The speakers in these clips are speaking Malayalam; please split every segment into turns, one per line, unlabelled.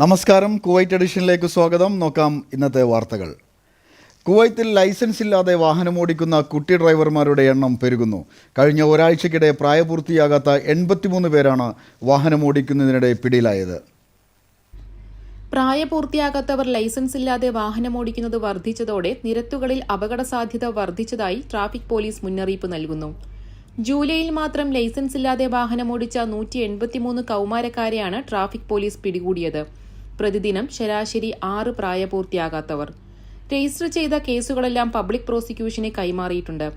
നമസ്കാരം. കുവൈറ്റ് എഡിഷനിലേക്ക് സ്വാഗതം. നോക്കാം ഇന്നത്തെ വാർത്തകൾ. കുവൈത്തിൽ ലൈസൻസ് ഇല്ലാതെ വാഹനമോടിക്കുന്ന കുട്ടി ഡ്രൈവർമാരുടെ എണ്ണം പെരുകുന്നു. കഴിഞ്ഞ ഒരാഴ്ചക്കിടെ പ്രായപൂർത്തിയാകാത്ത എൺപത്തിമൂന്ന് പേരാണ് വാഹനമോടിക്കുന്നതിനിടെ പിടിയിലായത്.
പ്രായപൂർത്തിയാകാത്തവർ ലൈസൻസ് ഇല്ലാതെ വാഹനമോടിക്കുന്നത് വർദ്ധിച്ചതോടെ നിരത്തുകളിൽ അപകട സാധ്യത വർദ്ധിച്ചതായി ട്രാഫിക് പോലീസ് മുന്നറിയിപ്പ് നൽകുന്നു. ജൂലൈയിൽ മാത്രം ലൈസൻസ് ഇല്ലാതെ വാഹനമോടിച്ച നൂറ്റി എൺപത്തിമൂന്ന് കൗമാരക്കാരെയാണ് ട്രാഫിക് പോലീസ് പിടികൂടിയത്. പ്രതിദിനം ശരാശരി ആറ് പ്രായപൂർത്തിയാകാത്തവർ. രജിസ്റ്റർ ചെയ്ത കേസുകളെല്ലാം പബ്ലിക് പ്രോസിക്യൂഷന് കൈമാറിയിട്ടുണ്ട്.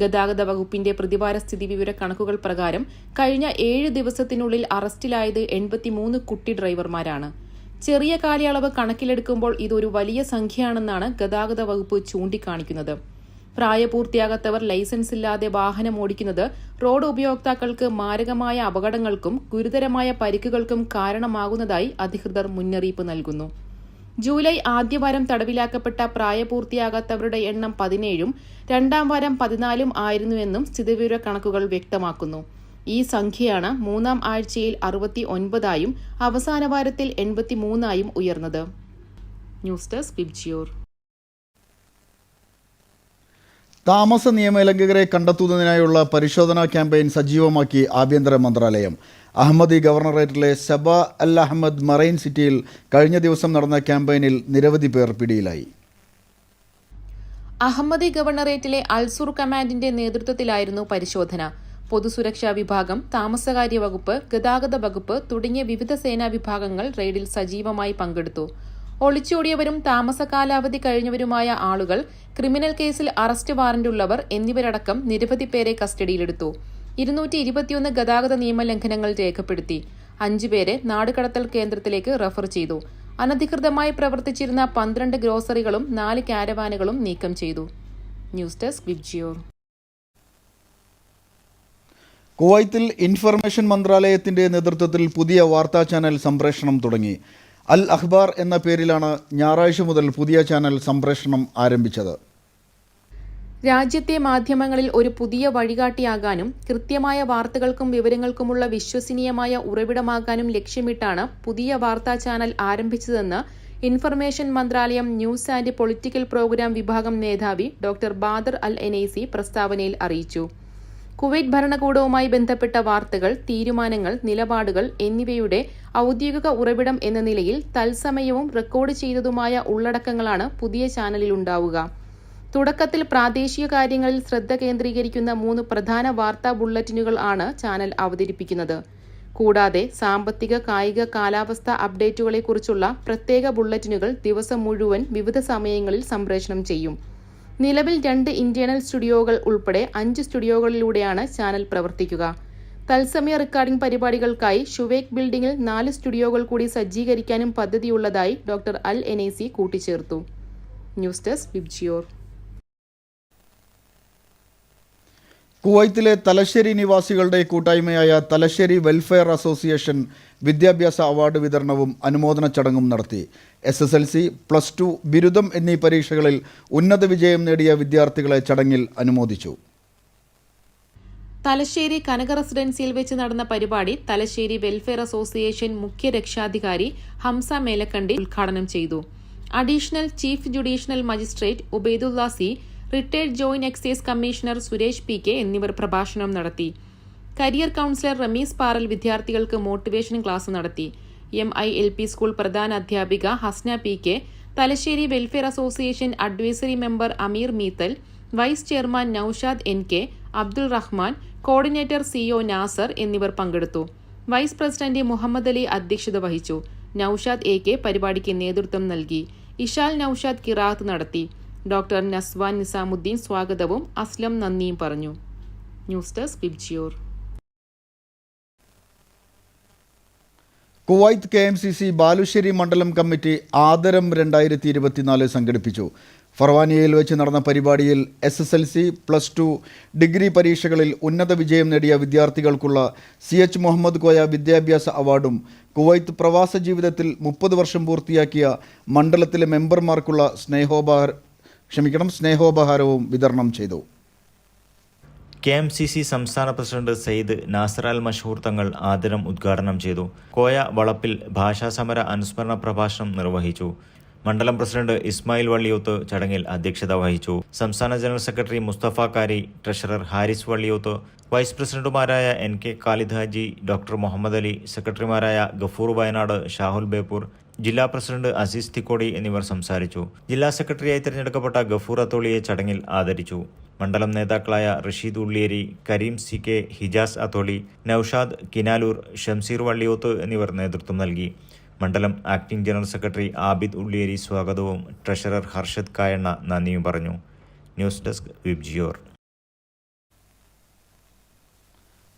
ഗതാഗത വകുപ്പിന്റെ പ്രതിവാര സ്ഥിതി വിവര കണക്കുകൾ പ്രകാരം കഴിഞ്ഞ ഏഴ് ദിവസത്തിനുള്ളിൽ അറസ്റ്റിലായത് എൺപത്തിമൂന്ന് കുട്ടി ഡ്രൈവർമാരാണ്. ചെറിയ കാലയളവ് കണക്കിലെടുക്കുമ്പോൾ ഇതൊരു വലിയ സംഖ്യയാണെന്നാണ് ഗതാഗത വകുപ്പ് ചൂണ്ടിക്കാണിക്കുന്നത്. പ്രായപൂർത്തിയാകാത്തവർ ലൈസൻസ് ഇല്ലാതെ വാഹനം ഓടിക്കുന്നത് റോഡ് ഉപയോക്താക്കൾക്ക് മാരകമായ അപകടങ്ങൾക്കും ഗുരുതരമായ പരിക്കുകൾക്കും കാരണമാകുന്നതായി അധികൃതർ മുന്നറിയിപ്പ് നൽകുന്നു. ജൂലൈ ആദ്യവാരം തടവിലാക്കപ്പെട്ട പ്രായപൂർത്തിയാകാത്തവരുടെ എണ്ണം പതിനേഴും രണ്ടാം വാരം പതിനാലും ആയിരുന്നുവെന്നും സ്ഥിതിവിവര കണക്കുകൾ വ്യക്തമാക്കുന്നു. ഈ സംഖ്യയാണ് മൂന്നാം ആഴ്ചയിൽ അറുപത്തി ഒൻപതായും അവസാന വാരത്തിൽ എൺപത്തിമൂന്നായും ഉയർന്നത്. News desk Vibgyor.
താമസ നിയമലംഘകരെ കണ്ടെത്തുന്നതിനായുള്ള പരിശോധനാ ക്യാമ്പയിൻ സജീവമാക്കി ആഭ്യന്തര മന്ത്രാലയം. അഹമ്മദി ഗവർണറേറ്റിലെ സബ അൽ അഹമ്മദ് മറൈൻ സിറ്റിയിൽ കഴിഞ്ഞ ദിവസം നടന്ന ക്യാമ്പയിനിൽ നിരവധി പേർ പിടിയിലായി.
അഹമ്മദി ഗവർണറേറ്റിലെ അൽസുർ കമാൻഡിന്റെ നേതൃത്വത്തിലായിരുന്നു പരിശോധന. പൊതുസുരക്ഷാ വിഭാഗം താമസകാര്യ വകുപ്പ് ഗതാഗത വകുപ്പ് തുടങ്ങിയ വിവിധ സേനാ വിഭാഗങ്ങൾ റെയ്ഡിൽ സജീവമായി പങ്കെടുത്തു. ഒളിച്ചോടിയവരും താമസ കാലാവധി കഴിഞ്ഞവരുമായ ആളുകൾ ക്രിമിനൽ കേസിൽ അറസ്റ്റ് വാറന്റുള്ളവർ എന്നിവരടക്കം നിരവധി പേരെ കസ്റ്റഡിയിലെടുത്തു. ഇരുന്നൂറ്റി ഇരുപത്തിയൊന്ന് ഗതാഗത നിയമലംഘനങ്ങൾ രേഖപ്പെടുത്തി. അഞ്ചുപേരെ നാടുകടത്തൽ കേന്ദ്രത്തിലേക്ക് റഫർ ചെയ്തു. അനധികൃതമായി പ്രവർത്തിച്ചിരുന്ന പന്ത്രണ്ട് ഗ്രോസറികളും നാല് കാരവാനുകളും നീക്കം ചെയ്തു. ന്യൂസ് ഡെസ്ക് വിബ്ജിയോർ
കുവൈത്തിൽ ഇൻഫർമേഷൻ മന്ത്രാലയത്തിന്റെ നേതൃത്വത്തിൽ പുതിയ വാർത്താ ചാനൽ സംപ്രേഷണം തുടങ്ങി. അൽ അഖ്ബാർ എന്ന പേരിലാണ് ഞായറാഴ്ച മുതൽ പുതിയ ചാനൽ സംപ്രേഷണം ആരംഭിച്ചത്.
രാജ്യത്തെ മാധ്യമങ്ങളിൽ ഒരു പുതിയ വഴികാട്ടിയാകാനും കൃത്യമായ വാർത്തകൾക്കും വിവരങ്ങൾക്കുമുള്ള വിശ്വസനീയമായ ഉറവിടമാകാനും ലക്ഷ്യമിട്ടാണ് പുതിയ വാർത്താ ചാനൽ ആരംഭിച്ചതെന്ന് ഇൻഫർമേഷൻ മന്ത്രാലയം ന്യൂസ് ആൻഡ് പൊളിറ്റിക്കൽ പ്രോഗ്രാം വിഭാഗം മേധാവി ഡോക്ടർ ബാദർ അൽ എനൈസി പ്രസ്താവനയിൽ അറിയിച്ചു. കുവൈറ്റ് ഭരണകൂടവുമായി ബന്ധപ്പെട്ട വാർത്തകൾ തീരുമാനങ്ങൾ നിലപാടുകൾ എന്നിവയുടെ ഔദ്യോഗിക ഉറവിടം എന്ന നിലയിൽ തത്സമയവും റെക്കോർഡ് ചെയ്തതുമായ ഉള്ളടക്കങ്ങളാണ് പുതിയ ചാനലിൽ ഉണ്ടാവുക തുടക്കത്തിൽ പ്രാദേശിക കാര്യങ്ങളിൽ ശ്രദ്ധ കേന്ദ്രീകരിക്കുന്ന മൂന്ന് പ്രധാന വാർത്താ ബുള്ളറ്റിനുകൾ ആണ് ചാനൽ അവതരിപ്പിക്കുന്നത്. കൂടാതെ സാമ്പത്തിക കായിക കാലാവസ്ഥ അപ്ഡേറ്റുകളെക്കുറിച്ചുള്ള പ്രത്യേക ബുള്ളറ്റിനുകൾ ദിവസം മുഴുവൻ വിവിധ സമയങ്ങളിൽ സംപ്രേഷണം ചെയ്യും. നിലവിൽ രണ്ട് ഇന്റേണൽ സ്റ്റുഡിയോകൾ ഉൾപ്പെടെ അഞ്ച് സ്റ്റുഡിയോകളിലൂടെയാണ് ചാനൽ പ്രവർത്തിക്കുക. തത്സമയ റെക്കോർഡിംഗ് പരിപാടികൾക്കായി ഷുവേക് ബിൽഡിംഗിൽ നാല് സ്റ്റുഡിയോകൾ കൂടി സജ്ജീകരിക്കാനും പദ്ധതിയുള്ളതായി ഡോക്ടർ അൽ എനേസി കൂട്ടിച്ചേർത്തു. News desk Vibgyor.
കുവൈത്തിലെ തലശ്ശേരി നിവാസികളുടെ കൂട്ടായ്മയായ തലശ്ശേരി വെൽഫെയർ അസോസിയേഷൻ വിദ്യാഭ്യാസ അവാർഡ് വിതരണവും അനുമോദന ചടങ്ങും നടത്തി. S S L C plus two ബിരുദം എന്നീ പരീക്ഷകളിൽ ഉന്നത വിജയം നേടിയ വിദ്യാർത്ഥികളെ ചടങ്ങിൽ അനുമോദിച്ചു.
തലശ്ശേരി കനക റെസിഡൻസിയിൽ വെച്ച് നടന്ന പരിപാടി തലശ്ശേരി വെൽഫെയർ അസോസിയേഷൻ മുഖ്യ രക്ഷാധികാരി ഹംസ മേലക്കണ്ടി ഉദ്ഘാടനം ചെയ്തു. Additional chief judicial magistrate ഉബൈദുല്ലാസി retired joint excise commissioner Suresh P K എന്നിവർ പ്രഭാഷണം നടത്തി. കരിയർ കൗൺസിലർ റമീസ് പാറൽ വിദ്യാർത്ഥികൾക്ക് മോട്ടിവേഷൻ ക്ലാസ് നടത്തി. M I L P school പ്രധാന അധ്യാപിക Hasna P K Thalassery welfare association advisory member Ameer Meethal vice chairman Noushad N K Abdul Rahman coordinator C O Nasar എന്നിവർ പങ്കെടുത്തു. വൈസ് പ്രസിഡന്റ് മുഹമ്മദ് അലി അധ്യക്ഷത വഹിച്ചു. നൌഷാദ് എ കെ പരിപാടിക്ക് നേതൃത്വം നൽകി. ഇഷാൽ നൌഷാദ് കിറാത്ത് നടത്തി. ഡോക്ടർ നസ്വാൻ നിസാമുദ്ദീൻ സ്വാഗതവും അസ്ലം നന്ദിയും പറഞ്ഞു. News desk Vibgyor.
Kuwait K M C C Balussery മണ്ഡലം കമ്മിറ്റി ആദരം രണ്ടായിരത്തി ഇരുപത്തിനാല് സംഘടിപ്പിച്ചു. ഫർവാനിയയിൽ വെച്ച് നടന്ന പരിപാടിയിൽ S S L C plus two degree പരീക്ഷകളിൽ ഉന്നത വിജയം നേടിയ വിദ്യാർത്ഥികൾക്കുള്ള സി എച്ച് മുഹമ്മദ് കോയ വിദ്യാഭ്യാസ അവാർഡും കുവൈത്ത് പ്രവാസ ജീവിതത്തിൽ മുപ്പത് വർഷം പൂർത്തിയാക്കിയ മണ്ഡലത്തിലെ മെമ്പർമാർക്കുള്ള സ്നേഹോപഹാര ക്ഷമിക്കണം സ്നേഹോപഹാരവും വിതരണം ചെയ്തു.
കെ എം സി സി സംസ്ഥാന പ്രസിഡന്റ് സെയ്ദ് നാസർ അൽ മഷൂർ തങ്ങൾ ആദരം ഉദ്ഘാടനം ചെയ്തു. കോയ വളപ്പിൽ ഭാഷാസമര അനുസ്മരണ പ്രഭാഷണം നിർവഹിച്ചു. മണ്ഡലം പ്രസിഡന്റ് ഇസ്മായിൽ വള്ളിയോത്ത് ചടങ്ങിൽ അധ്യക്ഷത വഹിച്ചു. സംസ്ഥാന general secretary Musthafa Kari treasurer Harris Valliyoth vice പ്രസിഡന്റുമാരായ N K Khalid Haji doctor Muhammad Ali സെക്രട്ടറിമാരായ ഗഫൂർ വയനാട് ഷാഹുൽ ബേപ്പൂർ ജില്ലാ പ്രസിഡന്റ് അസീസ് തിക്കോടി എന്നിവർ സംസാരിച്ചു. ജില്ലാ സെക്രട്ടറിയായി തിരഞ്ഞെടുക്കപ്പെട്ട ഗഫൂർ അത്തോളിയെ ചടങ്ങിൽ ആദരിച്ചു. മണ്ഡലം നേതാക്കളായ റഷീദ് ഉള്ളിയേരി കരീം സി കെ ഹിജാസ് അതോളി നൌഷാദ് കിനാലൂർ ഷംസീർ വള്ളിയോത്ത് എന്നിവർ നേതൃത്വം നൽകി. മണ്ഡലം acting general secretary Abid Ulliyeri സ്വാഗതവും ട്രഷറർ ഹർഷദ് കായണ്ണ നന്ദിയും പറഞ്ഞു. News desk Vibgyor.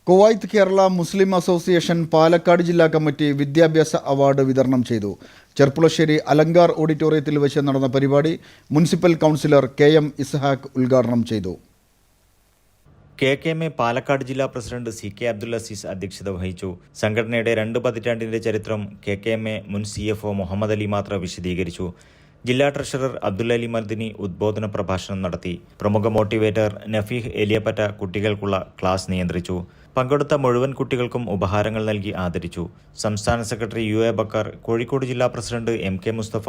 Kuwait Kerala Muslim association Palakkad ജില്ലാ കമ്മിറ്റി വിദ്യാഭ്യാസ അവാർഡ് വിതരണം ചെയ്തു. ചെർപ്പുളശ്ശേരി അലങ്കാർ ഓഡിറ്റോറിയത്തിൽ വെച്ച് നടന്ന പരിപാടി municipal councillor K M Ishaq ഉദ്ഘാടനം ചെയ്തു.
K K M A Palakkad ജില്ലാ president C K Abdul Azeez അധ്യക്ഷത വഹിച്ചു. സംഘടനയുടെ രണ്ട് പതിറ്റാണ്ടിന്റെ ചരിത്രം കെ കെ എം എ മുൻ C F O Muhammad Ali Mathra വിശദീകരിച്ചു. ജില്ലാ ട്രഷറർ അബ്ദുല്ലലി മർദിനി ഉദ്ബോധന പ്രഭാഷണം നടത്തി. പ്രമുഖ മോട്ടിവേറ്റർ നഫീഹ് എലിയപ്പറ്റ കുട്ടികൾക്കുള്ള ക്ലാസ് നിയന്ത്രിച്ചു. പങ്കെടുത്ത മുഴുവൻ കുട്ടികൾക്കും ഉപഹാരങ്ങൾ നൽകി ആദരിച്ചു. സംസ്ഥാന secretary U A Bakkar Kozhikode ജില്ലാ പ്രസിഡന്റ് എം കെ മുസ്തഫ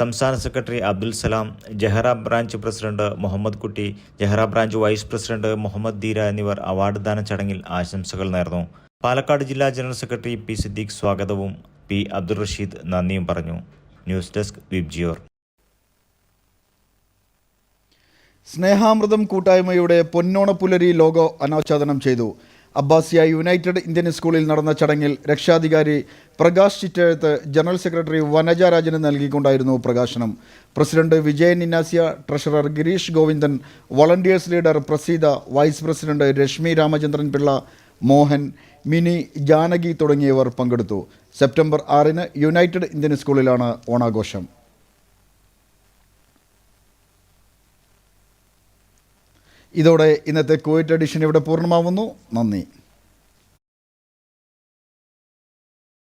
സംസ്ഥാന secretary Abdul Salam Jahra branch president Muhammad Kutty Jahra branch vice president Muhammad Deera എന്നിവർ അവാർഡ് ദാന ചടങ്ങിൽ ആശംസകൾ നേർന്നു. പാലക്കാട് ജില്ലാ ജനറൽ സെക്രട്ടറി പി സിദ്ദീഖ് സ്വാഗതവും പി അബ്ദുൾ റഷീദ് നന്ദിയും പറഞ്ഞു. News desk Vibgyor.
സ്നേഹാമൃതം കൂട്ടായ്മയുടെ പൊന്നോണപ്പുലരി ലോഗോ അനാച്ഛാദനം ചെയ്തു. അബ്ബാസിയ യുണൈറ്റഡ് ഇന്ത്യൻ സ്കൂളിൽ നടന്ന ചടങ്ങിൽ രക്ഷാധികാരി പ്രകാശ് ചിറ്റഴത്ത് ജനറൽ സെക്രട്ടറി വനജ രാജന് നൽകിക്കൊണ്ടായിരുന്നു പ്രകാശനം. President Vijayan Innasia treasurer Gireesh Govindan volunteers leader Praseetha vice president Reshmi Ramachandran Pillai Mohan Mini Janaki തുടങ്ങിയവർ പങ്കെടുത്തു. സെപ്റ്റംബർ ആറിന് യുണൈറ്റഡ് ഇന്ത്യൻ സ്കൂളിലാണ് ഓണാഘോഷം. ഇതോടെ ഇന്നത്തെ കുവൈറ്റ് എഡിഷൻ ഇവിടെ പൂർണമാവുന്നു. നന്ദി.